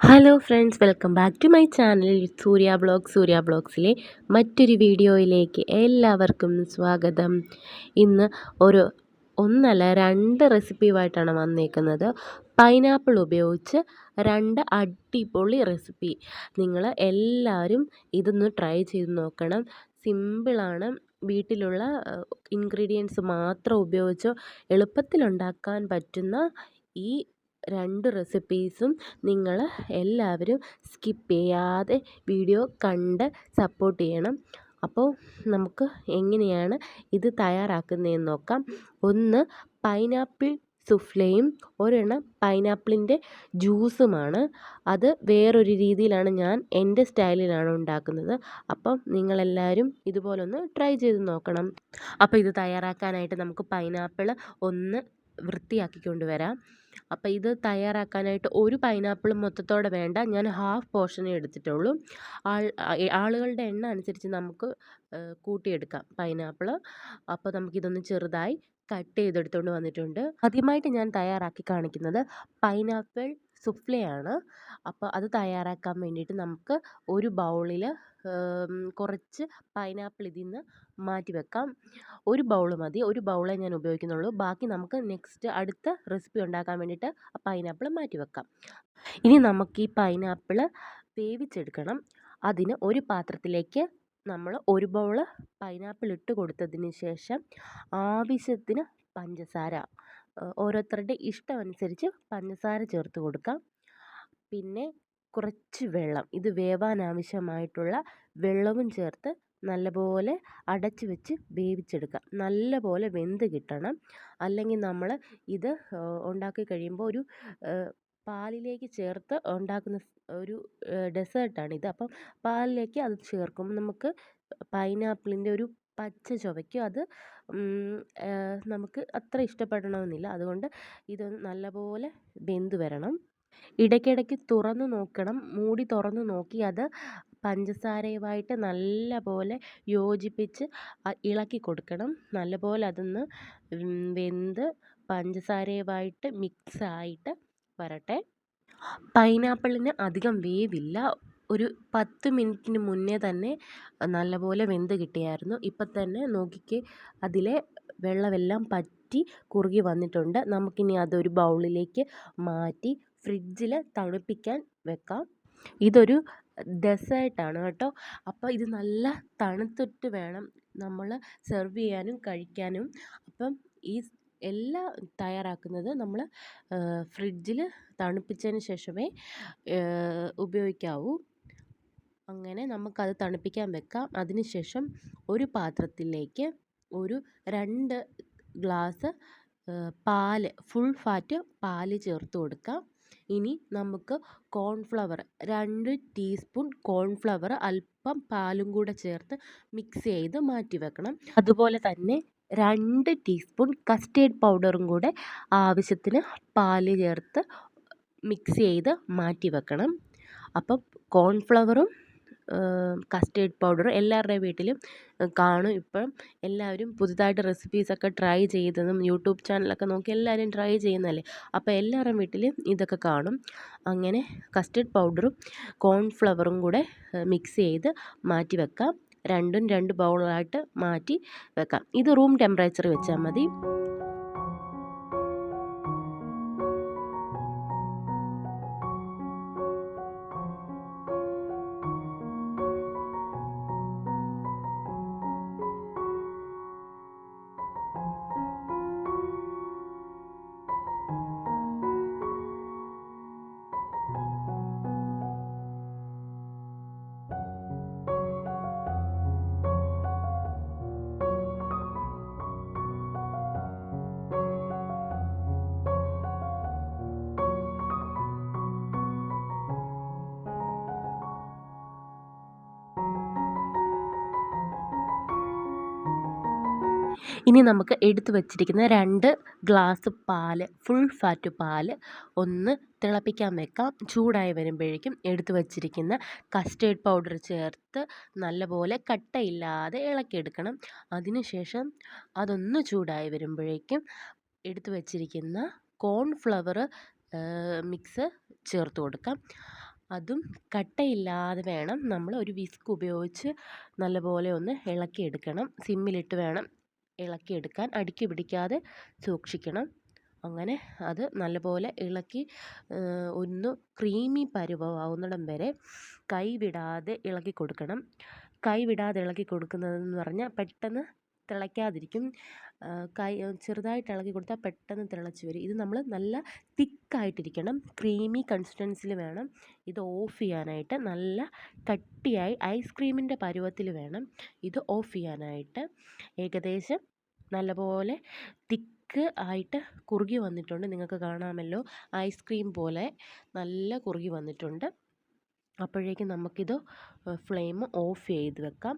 Hello friends welcome back to my channel Surya blog Surya ബ്ലോഗ്സിലെ മറ്റൊരു വീഡിയോയിലേക്ക് എല്ലാവർക്കും സ്വാഗതം. ഇന്ന് ഒരു ഒന്നല്ല രണ്ട് റെസിപ്പിയുമായിട്ടാണ് വന്നേക്കുന്നത്. പൈനാപ്പിൾ ഉപയോഗിച്ച് രണ്ട് അടിപൊളി റെസിപ്പി നിങ്ങൾ എല്ലാവരും ഇതൊന്ന് ട്രൈ ചെയ്ത് നോക്കണം. സിമ്പിളാണ് വീട്ടിലുള്ള ഇൻഗ്രീഡിയൻസ് മാത്രം ഉപയോഗിച്ച് എളുപ്പത്തിലുണ്ടാക്കാൻ പറ്റുന്ന ഈ രണ്ട് റെസിപ്പീസും നിങ്ങൾ എല്ലാവരും സ്കിപ്പ് ചെയ്യാതെ വീഡിയോ കണ്ട് സപ്പോർട്ട് ചെയ്യണം. അപ്പോൾ നമുക്ക് എങ്ങനെയാണ് ഇത് തയ്യാറാക്കുന്നതെന്ന് നോക്കാം. ഒന്ന് പൈനാപ്പിൾ സുഫ്ലയും ഒരെണ്ണം പൈനാപ്പിളിന്റെ ജ്യൂസുമാണ് അത് വേറൊരു രീതിയിലാണ് ഞാൻ എന്റെ സ്റ്റൈലിലാണ് ഉണ്ടാക്കുന്നത്. അപ്പം നിങ്ങളെല്ലാവരും ഇതുപോലൊന്ന് ട്രൈ ചെയ്ത് നോക്കണം. അപ്പോൾ ഇത് തയ്യാറാക്കാനായിട്ട് നമുക്ക് പൈനാപ്പിൾ ഒന്ന് വൃത്തിയാക്കിക്കൊണ്ട് കൊണ്ടുവരാം അപ്പോൾ ഇത് തയ്യാറാക്കാനായിട്ട് ഒരു പൈനാപ്പിൾ മൊത്തത്തോടെ വേണ്ട. ഞാൻ ഹാഫ് പോർഷനേ എടുത്തിട്ടുള്ളൂ. ആൾ ആളുകളുടെ എണ്ണം അനുസരിച്ച് നമുക്ക് കൂട്ടിയെടുക്കാം പൈനാപ്പിൾ അപ്പോൾ നമുക്കിതൊന്ന് ചെറുതായി കട്ട് ചെയ്തെടുത്തുകൊണ്ട് വന്നിട്ടുണ്ട്. ആദ്യമായിട്ട് ഞാൻ തയ്യാറാക്കി കാണിക്കുന്നത് പൈനാപ്പിൾ സുഫ്ലയാണ്. അപ്പോൾ അത് തയ്യാറാക്കാൻ വേണ്ടിയിട്ട് നമുക്ക് ഒരു ബൗളിൽ കുറച്ച് പൈനാപ്പിൾ ഇതിൽ നിന്ന് മാറ്റി വെക്കാം. ഒരു ബൗൾ മതി. ഒരു ബൗളേ ഞാൻ ഉപയോഗിക്കുന്നുള്ളൂ. ബാക്കി നമുക്ക് നെക്സ്റ്റ് അടുത്ത റെസിപ്പി ഉണ്ടാക്കാൻ വേണ്ടിയിട്ട് പൈനാപ്പിൾ മാറ്റി വെക്കാം. ഇനി നമുക്ക് ഈ പൈനാപ്പിൾ വേവിച്ചെടുക്കണം. അതിന് ഒരു പാത്രത്തിലേക്ക് നമ്മൾ ഒരു ബൗൾ പൈനാപ്പിൾ ഇട്ട് കൊടുത്തതിന് ശേഷം ആവശ്യത്തിന് പഞ്ചസാര. ഓരോരുത്തരുടെ ഇഷ്ടമനുസരിച്ച് പഞ്ചസാര ചേർത്ത് കൊടുക്കാം. പിന്നെ കുറച്ച് വെള്ളം ഇത് വേവാൻ ആവശ്യമായിട്ടുള്ള വെള്ളവും ചേർത്ത് നല്ലപോലെ അടച്ച് വെച്ച് വേവിച്ചെടുക്കുക. നല്ലപോലെ വെന്ത് കിട്ടണം. അല്ലെങ്കിൽ നമ്മൾ ഇത് ഉണ്ടാക്കി കഴിയുമ്പോൾ ഒരു പാലിലേക്ക് ചേർത്ത് ഉണ്ടാക്കുന്ന ഒരു ഡെസേർട്ടാണിത് അപ്പം പാലിലേക്ക് അത് ചേർക്കുമ്പോൾ നമുക്ക് പൈനാപ്പിളിന്റെ ഒരു പച്ച ചുവയ്ക്കും അത് നമുക്ക് അത്ര ഇഷ്ടപ്പെടണമെന്നില്ല. അതുകൊണ്ട് ഇത് നല്ലപോലെ വെന്ത് വരണം. ഇടയ്ക്കിടയ്ക്ക് തുറന്ന് നോക്കണം. മൂടി തുറന്ന് നോക്കി അത് പഞ്ചസാരയുമായിട്ട് നല്ലപോലെ യോജിപ്പിച്ച് ഇളക്കി കൊടുക്കണം. നല്ലപോലെ അതൊന്ന് വെന്ത് പഞ്ചസാരയുമായിട്ട് മിക്സായിട്ട് വരട്ടെ. പൈനാപ്പിളിന് അധികം വേവില്ല. ഒരു പത്ത് മിനിറ്റിന് മുന്നേ തന്നെ നല്ലപോലെ വെന്ത് കിട്ടിയായിരുന്നു. ഇപ്പം തന്നെ നോക്കിക്ക് അതിലെ വെള്ളമെല്ലാം പറ്റി കുറുകി വന്നിട്ടുണ്ട്. നമുക്കിനി അതൊരു ബൗളിലേക്ക് മാറ്റി ഫ്രിഡ്ജിൽ തണുപ്പിക്കാൻ വെക്കാം. ഇതൊരു ഡെസേർട്ടാണ് കേട്ടോ. അപ്പോൾ ഇത് നല്ല തണുത്തിട്ട് വേണം നമ്മൾ സെർവ് ചെയ്യാനും കഴിക്കാനും. അപ്പം ഈ എല്ലാം തയ്യാറാക്കുന്നത് നമ്മൾ ഫ്രിഡ്ജിൽ തണുപ്പിച്ചതിന് ശേഷമേ ഉപയോഗിക്കാവൂ. അങ്ങനെ നമുക്കത് തണുപ്പിക്കാൻ വെക്കാം. അതിന് ശേഷം ഒരു പാത്രത്തിലേക്ക് ഒരു രണ്ട് ഗ്ലാസ് പാൽ ഫുൾ ഫാറ്റ് പാൽ ചേർത്ത് കൊടുക്കാം. ഇനി നമുക്ക് കോൺഫ്ലവർ രണ്ട് ടീസ്പൂൺ കോൺഫ്ലവർ അല്പം പാലും കൂടെ ചേർത്ത് മിക്സ് ചെയ്ത് മാറ്റി വെക്കണം. അതുപോലെ തന്നെ രണ്ട് ടീസ്പൂൺ കസ്റ്റേർഡ് പൗഡറും കൂടെ ആവശ്യത്തിന് പാൽ ചേർത്ത് മിക്സ് ചെയ്ത് മാറ്റി വെക്കണം. അപ്പം കോൺഫ്ലവറും കസ്റ്റേർഡ് പൗഡർ എല്ലാവരുടെയും വീട്ടിലും കാണും ഇപ്പം. എല്ലാവരും പുതുതായിട്ട് റെസിപ്പീസൊക്കെ ട്രൈ ചെയ്തതും യൂട്യൂബ് ചാനലൊക്കെ നോക്കി എല്ലാവരും ട്രൈ ചെയ്യുന്നതല്ലേ? അപ്പോൾ എല്ലാവരുടെയും വീട്ടിലും ഇതൊക്കെ കാണും. അങ്ങനെ കസ്റ്റേർഡ് പൗഡറും കോൺഫ്ലവറും കൂടെ മിക്സ് ചെയ്ത് മാറ്റി വെക്കാം. രണ്ടും രണ്ട് ബൗളായിട്ട് മാറ്റി വെക്കാം. ഇത് റൂം ടെമ്പറേച്ചർ വെച്ചാൽ മതി. ഇനി നമുക്ക് എടുത്തു വച്ചിരിക്കുന്ന രണ്ട് ഗ്ലാസ് പാൽ ഫുൾ ഫാറ്റ് പാൽ ഒന്ന് തിളപ്പിക്കാൻ വെക്കാം. ചൂടായി വരുമ്പോഴേക്കും എടുത്തു വച്ചിരിക്കുന്ന കസ്റ്റേർഡ് പൗഡർ ചേർത്ത് നല്ലപോലെ കട്ടയില്ലാതെ ഇളക്കിയെടുക്കണം. അതിനുശേഷം അതൊന്ന് ചൂടായി വരുമ്പോഴേക്കും എടുത്തു വച്ചിരിക്കുന്ന കോൺഫ്ലവർ മിക്സ് ചേർത്ത് കൊടുക്കാം. അതും കട്ടയില്ലാതെ വേണം. നമ്മൾ ഒരു വിസ്ക് ഉപയോഗിച്ച് നല്ലപോലെ ഒന്ന് ഇളക്കിയെടുക്കണം. സിമ്മിലിട്ട് വേണം ഇളക്കിയെടുക്കാൻ അടുക്കി പിടിക്കാതെ സൂക്ഷിക്കണം. അങ്ങനെ അത് നല്ലപോലെ ഇളക്കി ഒന്ന് ക്രീമി പരുവമാവുന്നിടം വരെ കൈവിടാതെ ഇളക്കി കൊടുക്കണം. കൈവിടാതെ ഇളക്കി കൊടുക്കുന്നതെന്ന് പറഞ്ഞാൽ പെട്ടെന്ന് തിളയ്ക്കാതിരിക്കും. കൈ ചെറുതായിട്ട് ഇളക്കി കൊടുത്താൽ പെട്ടെന്ന് തിളച്ച് വരും. ഇത് നമ്മൾ നല്ല തിക്കായിട്ടിരിക്കണം. ക്രീമി കൺസിസ്റ്റൻസിൽ വേണം. ഇത് ഓഫ് ചെയ്യാനായിട്ട് നല്ല കട്ടിയായി ഐസ്ക്രീമിന്റെ പരുവത്തിൽ വേണം ഇത് ഓഫ് ചെയ്യാനായിട്ട്. ഏകദേശം നല്ലപോലെ തിക്ക് ആയിട്ട് കുറുകി വന്നിട്ടുണ്ട്. നിങ്ങൾക്ക് കാണാമല്ലോ. ഐസ്ക്രീം പോലെ നല്ല കുറുകി വന്നിട്ടുണ്ട്. അപ്പോഴേക്കും നമുക്കിത് ഫ്ലെയിം ഓഫ് ചെയ്ത് വെക്കാം.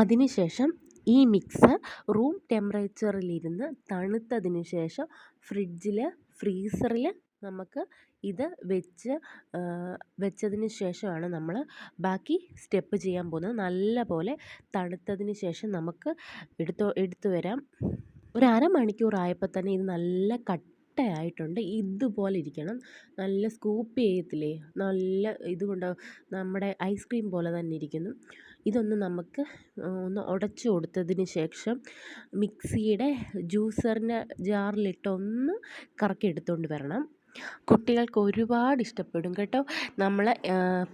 അതിന് ശേഷം ഈ മിക്സ് റൂം ടെമ്പറേച്ചറിലിരുന്ന് തണുത്തതിന് ശേഷം ഫ്രിഡ്ജിൽ ഫ്രീസറിൽ നമുക്ക് ഇത് വെച്ച് വെച്ചതിന് ശേഷമാണ് നമ്മൾ ബാക്കി സ്റ്റെപ്പ് ചെയ്യാൻ പോകുന്നത്. നല്ല പോലെ തണുത്തതിന് ശേഷം നമുക്ക് എടുത്തു എടുത്തു വരാം. ഒരു അരമണിക്കൂറായപ്പോൾ തന്നെ ഇത് നല്ല കട്ടയായിട്ടുണ്ട്. ഇതുപോലെ ഇരിക്കണം. നല്ല സ്കൂപ്പ് ചെയ്യത്തില്ലേ? നല്ല ഇതുകൊണ്ട് നമ്മുടെ ഐസ്ക്രീം പോലെ തന്നെ ഇരിക്കുന്നു. ഇതൊന്ന് നമുക്ക് ഒന്ന് ഉടച്ചു കൊടുത്തതിന് ശേഷം മിക്സിയുടെ ജ്യൂസറിന്റെ ജാറിലിട്ടൊന്ന് കറക്കി എടുത്തുകൊണ്ട് വരണം. കുട്ടികൾക്ക് ഒരുപാട് ഇഷ്ടപ്പെടും കേട്ടോ. നമ്മൾ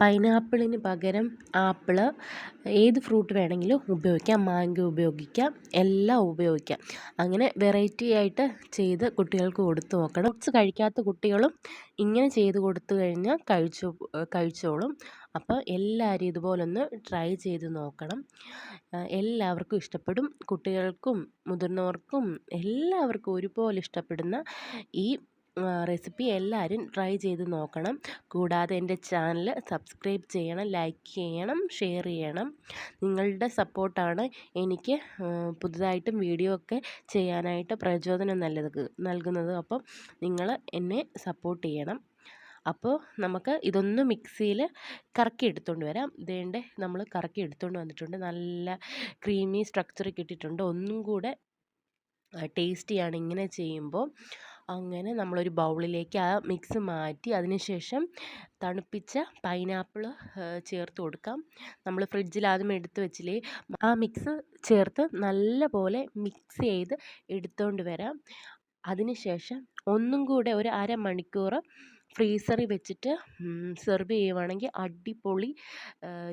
പൈനാപ്പിളിന് പകരം ആപ്പിൾ ഏത് ഫ്രൂട്ട് വേണമെങ്കിലും ഉപയോഗിക്കാം. മാംഗോ ഉപയോഗിക്കാം. എല്ലാം ഉപയോഗിക്കാം. അങ്ങനെ വെറൈറ്റി ആയിട്ട് ചെയ്ത് കുട്ടികൾക്ക് കൊടുത്തു നോക്കണം. ഫ്രൂട്ട്സ് കഴിക്കാത്ത കുട്ടികളും ഇങ്ങനെ ചെയ്ത് കൊടുത്തു കഴിഞ്ഞാൽ കഴിച്ചു കഴിച്ചോളും. അപ്പോൾ എല്ലാവരും ഇതുപോലൊന്ന് ട്രൈ ചെയ്ത് നോക്കണം. എല്ലാവർക്കും ഇഷ്ടപ്പെടും. കുട്ടികൾക്കും മുതിർന്നവർക്കും എല്ലാവർക്കും ഒരുപോലെ ഇഷ്ടപ്പെടുന്ന ഈ റെസിപ്പി എല്ലാവരും ട്രൈ ചെയ്ത് നോക്കണം. കൂടാതെ എന്റെ ചാനൽ സബ്സ്ക്രൈബ് ചെയ്യണം ലൈക്ക് ചെയ്യണം ഷെയർ ചെയ്യണം. നിങ്ങളുടെ സപ്പോർട്ടാണ് എനിക്ക് പുതുതായിട്ടും വീഡിയോ ഒക്കെ ചെയ്യാനായിട്ട് പ്രചോദനം നല്ലത് നൽകുന്നത്. അപ്പം നിങ്ങൾ എന്നെ സപ്പോർട്ട് ചെയ്യണം. അപ്പോൾ നമുക്ക് ഇതൊന്ന് മിക്സിയിൽ കറക്കി എടുത്തുകൊണ്ട് വരാം. ഇതേണ്ട നമ്മൾ കറക്കി എടുത്തുകൊണ്ട് വന്നിട്ടുണ്ട്. നല്ല ക്രീമി സ്ട്രക്ചർ കിട്ടിയിട്ടുണ്ട്. ഒന്നും കൂടെ ടേസ്റ്റിയാണ് ഇങ്ങനെ ചെയ്യുമ്പോൾ. അങ്ങനെ നമ്മളൊരു ബൗളിലേക്ക് ആ മിക്സ് മാറ്റി അതിന് ശേഷം തണുപ്പിച്ച പൈനാപ്പിൾ ചേർത്ത് കൊടുക്കാം. നമ്മൾ ഫ്രിഡ്ജിൽ ആദ്യം എടുത്ത് വെച്ചില്ലേ ആ മിക്സ് ചേർത്ത് നല്ലപോലെ മിക്സ് ചെയ്ത് എടുത്തുകൊണ്ട് വരാം. അതിന് ശേഷം ഒന്നും കൂടെ ഒരു അരമണിക്കൂർ ഫ്രീസറിൽ വെച്ചിട്ട് സെർവ് ചെയ്യുവാണെങ്കിൽ അടിപൊളി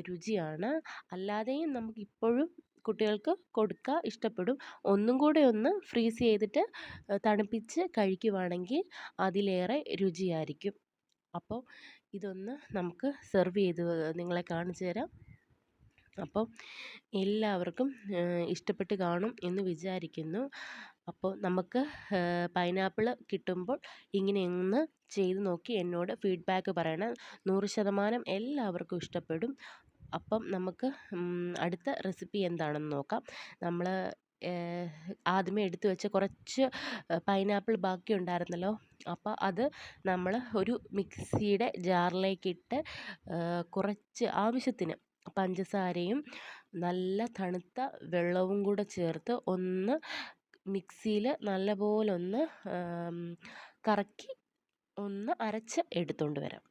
രുചിയാണ്. അല്ലാതെയും നമുക്ക് ഇപ്പോഴും കുട്ടികൾക്ക് കൊടുക്കുക ഇഷ്ടപ്പെടും. ഒന്നും കൂടെ ഒന്ന് ഫ്രീസ് ചെയ്തിട്ട് തണുപ്പിച്ച് കഴിക്കുവാണെങ്കിൽ അതിലേറെ രുചിയായിരിക്കും. അപ്പോൾ ഇതൊന്ന് നമുക്ക് സെർവ് ചെയ്ത് നിങ്ങളെ കാണിച്ചു തരാം. അപ്പോൾ എല്ലാവർക്കും ഇഷ്ടപ്പെട്ട് കാണും എന്ന് വിചാരിക്കുന്നു. അപ്പോൾ നമുക്ക് പൈനാപ്പിൾ കിട്ടുമ്പോൾ ഇങ്ങനെ ഒന്ന് ചെയ്ത് നോക്കി എന്നോട് ഫീഡ്ബാക്ക് പറയണം. നൂറ് ശതമാനം എല്ലാവർക്കും ഇഷ്ടപ്പെടും. അപ്പം നമുക്ക് അടുത്ത റെസിപ്പി എന്താണെന്ന് നോക്കാം. നമ്മൾ ആദ്യമേ എടുത്തു വെച്ച കുറച്ച് പൈനാപ്പിൾ ബാക്കി ഉണ്ടായിരുന്നല്ലോ. അപ്പോൾ അത് നമ്മൾ ഒരു മിക്സിയുടെ ജാറിലേക്കിട്ട് കുറച്ച് ആവശ്യത്തിന് പഞ്ചസാരയും നല്ല തണുത്ത വെള്ളവും കൂടെ ചേർത്ത് ഒന്ന് മിക്സിയിൽ നല്ലപോലെ ഒന്ന് കറക്കി ഒന്ന് അരച്ച് എടുത്തുകൊണ്ട് വരാം.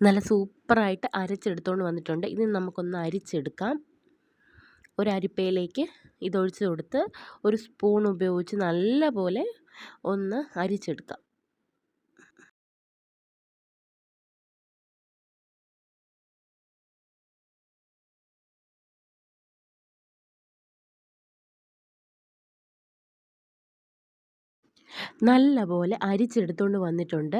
നല്ല സൂപ്പറായിട്ട് അരച്ചെടുത്തുകൊണ്ട് വന്നിട്ടുണ്ട്. ഇനി നമുക്കൊന്ന് അരിച്ചെടുക്കാം. ഒരു അരിപ്പയിലേക്ക് ഇതൊഴിച്ച് കൊടുത്ത് ഒരു സ്പൂൺ ഉപയോഗിച്ച് നല്ല പോലെ ഒന്ന് അരിച്ചെടുക്കാം. നല്ല പോലെ അരിച്ചെടുത്തുകൊണ്ട് വന്നിട്ടുണ്ട്.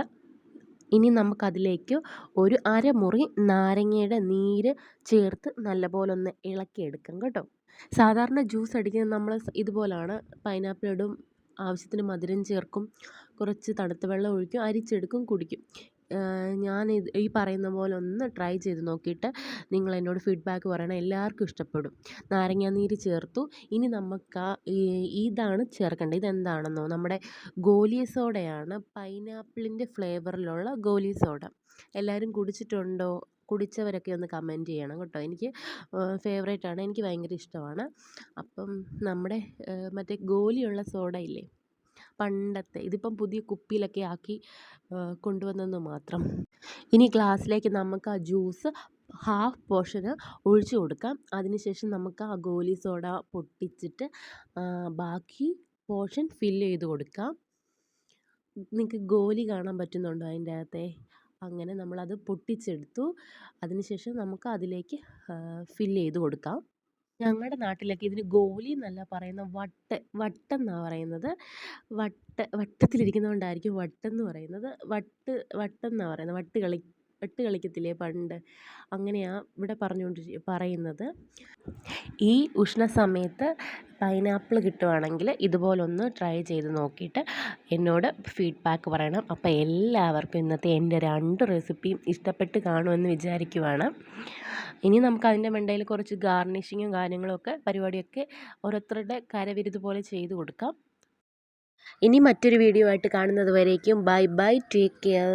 ഇനി നമുക്കതിലേക്ക് ഒരു അരമുറി നാരങ്ങയുടെ നീര് ചേർത്ത് നല്ലപോലെ ഒന്ന് ഇളക്കിയെടുക്കാം കേട്ടോ. സാധാരണ ജ്യൂസ് അടിക്കുന്നത് നമ്മൾ ഇതുപോലാണ്. പൈനാപ്പിൾ ഇടും ആവശ്യത്തിന് മധുരം ചേർക്കും കുറച്ച് തണുത്ത വെള്ളം ഒഴിക്കും അരിച്ചെടുക്കും കുടിക്കും. ഞാൻ ഇത് ഈ പറയുന്ന പോലെ ഒന്ന് ട്രൈ ചെയ്ത് നോക്കിയിട്ട് നിങ്ങൾ എന്നോട് ഫീഡ്ബാക്ക് പറയണം. എല്ലാവർക്കും ഇഷ്ടപ്പെടും. നാരങ്ങാനീര് ചേർത്തു. ഇനി നമുക്ക് ആ ഇതാണ് ചേർക്കേണ്ടത്. ഇതെന്താണെന്നോ നമ്മുടെ ഗോലി സോഡയാണ് പൈനാപ്പിളിന്റെ ഫ്ലേവറിലുള്ള ഗോലി സോഡ. എല്ലാവരും കുടിച്ചിട്ടുണ്ടോ? കുടിച്ചവരൊക്കെ ഒന്ന് കമന്റ് ചെയ്യണം കേട്ടോ. എനിക്ക് ഫേവറേറ്റ് ആണ് എനിക്ക് ഭയങ്കര ഇഷ്ടമാണ്. അപ്പം നമ്മുടെ മറ്റേ ഗോലിയുള്ള സോഡ ഇല്ലേ? പണ്ടത്തെ ഇതിപ്പം പുതിയ കുപ്പിയിലൊക്കെ ആക്കി കൊണ്ടുവന്നെന്ന് മാത്രം. ഇനി ഗ്ലാസ്സിലേക്ക് നമുക്ക് ആ ജ്യൂസ് ഹാഫ് പോർഷന് ഒഴിച്ചു കൊടുക്കാം. അതിനുശേഷം നമുക്ക് ആ ഗോലി സോഡ പൊട്ടിച്ചിട്ട് ബാക്കി പോർഷൻ ഫില്ല് ചെയ്ത് കൊടുക്കാം. നിങ്ങൾക്ക് ഗോലി കാണാൻ പറ്റുന്നുണ്ടോ അതിന്റെ അകത്തെ? അങ്ങനെ നമ്മളത് പൊട്ടിച്ചെടുത്തു. അതിനുശേഷം നമുക്ക് അതിലേക്ക് ഫില്ല് ചെയ്ത് കൊടുക്കാം. ഞങ്ങളുടെ നാട്ടിലൊക്കെ ഇതിന് ഗോലി എന്നല്ല പറയുന്നത് വട്ട് വട്ടെന്നാണ് പറയുന്നത്. വട്ട് വട്ടത്തിലിരിക്കുന്നതുകൊണ്ടായിരിക്കും വട്ടെന്ന് പറയുന്നത്. വട്ട് വട്ടെന്നാണ് പറയുന്നത്. വട്ട് കളി വട്ട് കളിക്കത്തില്ലേ പണ്ട്? അങ്ങനെയാണ് ഇവിടെ പറഞ്ഞുകൊണ്ട് പറയുന്നത്. ഈ ഉഷ്ണ സമയത്ത് പൈനാപ്പിൾ കിട്ടുവാണെങ്കിൽ ഇതുപോലൊന്ന് ട്രൈ ചെയ്ത് നോക്കിയിട്ട് എന്നോട് ഫീഡ്ബാക്ക് പറയണം. അപ്പോൾ എല്ലാവർക്കും ഇന്നത്തെ എന്റെ രണ്ട് റെസിപ്പിയും ഇഷ്ടപ്പെട്ട് കാണുമെന്ന് വിചാരിക്കുവാണ്. ഇനി നമുക്ക് അതിന്റെ മണ്ടയിൽ കുറച്ച് ഗാർണിഷിങ്ങും കാര്യങ്ങളൊക്കെ പരിപാടിയൊക്കെ ഓരോരുത്തരുടെ കരവിരുത് പോലെ ചെയ്ത് കൊടുക്കാം. ഇനി മറ്റൊരു വീഡിയോ ആയിട്ട് കാണുന്നത് വരേക്കും. Bye bye take care